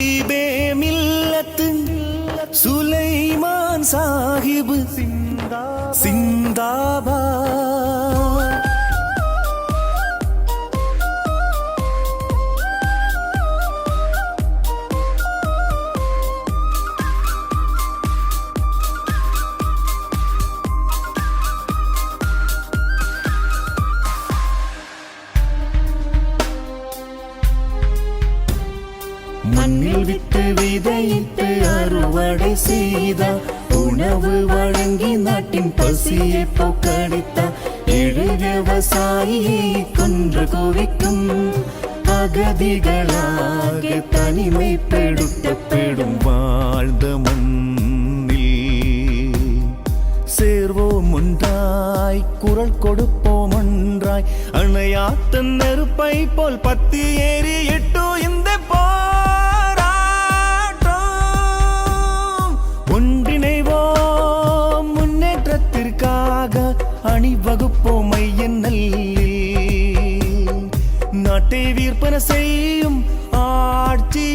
ஹபீபே மில்லத்து சுலைமான் சாஹிப். சிந்தாபா மண்ணில் விட்டு விதையிட்டு அறுவடை செய்தா உணவு வழங்கி நாட்டின் பசியை போக்கடித்தா ஏழு விவசாயியை கொன்று குவிக்கும் அகதிகளாக தனிமை பெடுத்த பெடும் வாழ்ந்த மண்ணில். சேர்வோம் ஒன்றாய் குரல் கொடுப்போம் ஒன்றாய். அணையாத்த நெருப்பை போல் பத்தி ஏறி எட்டோ அணிவகுப்போமை என்னல்லில் நாட்டை வீர்ப்பன செய்யும் ஆட்சி